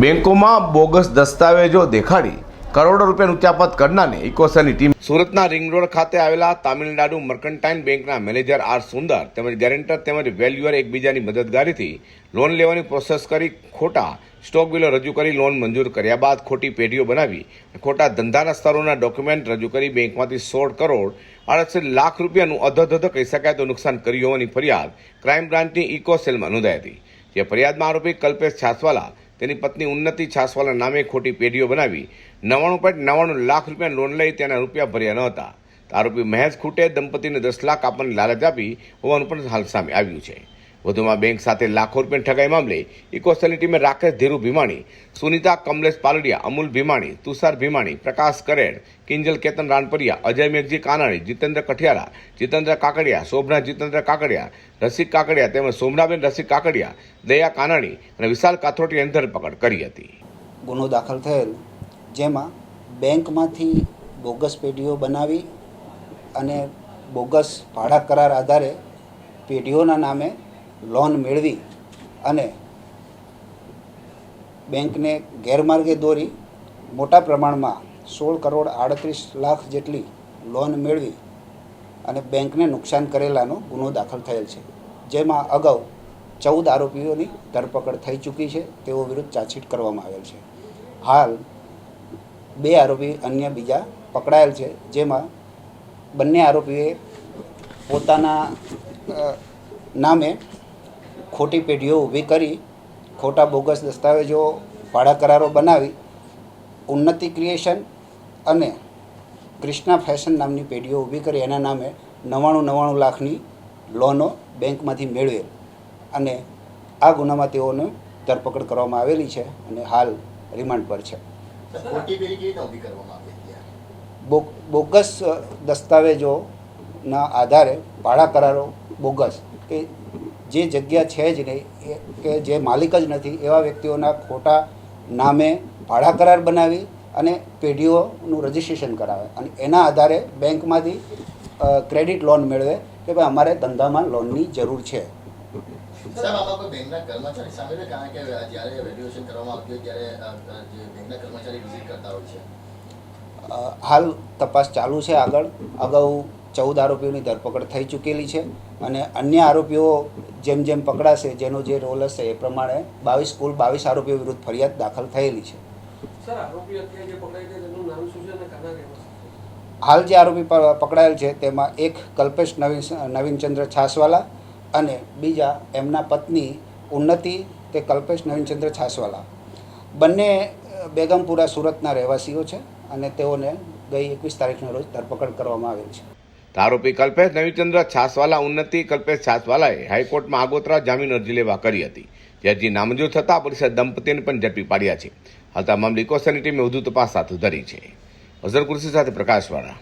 બેંકોમાં બોગસ દસ્તાવેજો દેખાડી કરોડો રૂપિયાનું ઉચ્ચાપત કરનારને ઇકોસરની ટીમ સુરતના રિંગ રોડ ખાતે આવેલા તામિલનાડુ મર્કન્ટાઇન બેંકના મેનેજર આર સુંદર તેમજ ગેરેન્ટર તેમજ વેલ્યુઅર એકબીજાની મદદગારીથી લોન લેવાની પ્રોસેસ કરી ખોટા સ્ટોક બિલો રજૂ કરી લોન મંજૂર કર્યા બાદ ખોટી પેઢીઓ બનાવી ખોટા ધંધાના સ્તરોના ડોક્યુમેન્ટ રજૂ કરી બેંકમાંથી સોળ કરોડ અડસઠ લાખ રૂપિયાનું અધધધ કહી શકાય તો નુકસાન કર્યું હોવાની ફરિયાદ ક્રાઇમ બ્રાન્ચની ઇકો સેલમાં નોંધાઈ હતી. જે ફરિયાદમાં આરોપી કલ્પેશ છાસવાલા તેની પત્ની ઉન્નતિ છાસવાલા નામે ખોટી પેઢીઓ બનાવી. નવ્વાણું પોઈન્ટ નવ્વાણું લાખ રૂપિયા લોન લઈ તેના રૂપિયા ભર્યા ન હતા. આરોપી મહેશ ખૂટે દંપતીને દસ લાખ આપવાની લાલચ આપી હોવાનું પણ હાલ સામે આવ્યું છે. વધુમાં બેંક સાથે લાખો રૂપિયાની ઠગાઈ મામલે ઇકોસેલની ટીમે રાકેશ ધીરુ ભીમાણી, સુનિતા કમલેશ પાલડિયા, અમૂલ ભીમાણી, તુષાર ભીમાણી, પ્રકાશ કરેડ, કિંજલ કેતન રાણપરિયા અજય મેઘજી કાનાણી, જીતેન્દ્ર કઠિયારા, જીતેન્દ્ર કાકડિયા, શોભના જીતેન્દ્ર કાકડિયા, રસિક કાકડિયા તેમજ સોમનાબેન રસિક કાકડિયા, દયા કાનાણી અને વિશાલ કાથોટીની ધરપકડ કરી હતી. ગુનો દાખલ થયેલ, જેમાં બેંકમાંથી બોગસ પેઢીઓ બનાવી અને બોગસ ભાડા કરાર આધારે પેઢીઓના નામે લોન મેળવી અને બેંકને ગેરમાર્ગે દોરી મોટા પ્રમાણમાં સોળ કરોડ આડત્રીસ લાખ જેટલી લોન મેળવી અને બેંકને નુકસાન કરેલાનો ગુનો દાખલ થયેલ છે. જેમાં અગાઉ ચૌદ આરોપીઓની ધરપકડ થઈ ચૂકી છે. તેઓ વિરુદ્ધ ચાર્જશીટ કરવામાં આવેલ છે. હાલ બે આરોપી અન્ય બીજા પકડાયેલ છે. જેમાં બંને આરોપીએ પોતાના નામે ખોટી પેઢીઓ ઊભી કરી ખોટા બોગસ દસ્તાવેજો ભાડા કરારો બનાવી ઉન્નતિ ક્રિએશન અને કૃષ્ણા ફેશન નામની પેઢીઓ ઊભી કરી એના નામે નવ્વાણું નવ્વાણું લાખની લોનો બેંકમાંથી મેળવેલ. અને આ ગુનામાં તેઓને ધરપકડ કરવામાં આવેલી છે અને હાલ રિમાન્ડ પર છે. બોગસ દસ્તાવેજોના આધારે ભાડા કરારો બોગસ કે જે જગ્યા છે જ નહીં કે જે માલિક જ નથી, એવા વ્યક્તિઓના ખોટા નામે ભાડા કરાર બનાવી અને પેઢીઓનું રજિસ્ટ્રેશન કરાવે. અને એના આધારે બેંકમાંથી ક્રેડિટ લોન મેળવે કે ભાઈ અમારે ધંધામાં લોનની જરૂર છે. કર્મચારી કરવામાં આવતી હોય ત્યારે જે બેંકના કર્મચારી વિઝિટ કરતા હોય છે. હાલ તપાસ ચાલુ છે આગળ. અગાઉ ચૌદ આરોપીઓની ધરપકડ થઈ ચૂકેલી છે અને અન્ય આરોપીઓ જેમ જેમ પકડાશે જેનો જે રોલ હશે એ પ્રમાણે બાવીસ કુલ બાવીસ આરોપીઓ વિરુદ્ધ ફરિયાદ દાખલ થયેલી છે. હાલ જે આરોપી પકડાયેલ છે તેમાં એક કલ્પેશ નવીન નવીનચંદ્ર છાસવાલા અને બીજા એમના પત્ની ઉન્નતિ તે કલ્પેશ નવીનચંદ્ર છાસવાલા. બંને બેગમપુરા સુરતના રહેવાસીઓ છે અને તેઓને ગઈ એકવીસ તારીખના રોજ ધરપકડ કરવામાં આવેલ છે. આરોપી કલ્પેશ નવીચંદ્ર છાસવાલા, ઉન્નતિ કલ્પેશ છાસવાલાએ હાઈકોર્ટમાં આગોતરા જામીન અરજી લેવા કરી હતી. જે અરજી નામંજૂર થતાં પોલીસે દંપતીને પણ ઝડપી પાડ્યા છે. હાલ તમામ ઇકોસની ટીમે વધુ તપાસ હાથ ધરી છે. અઝર કુર્સી સાથે પ્રકાશવાળા.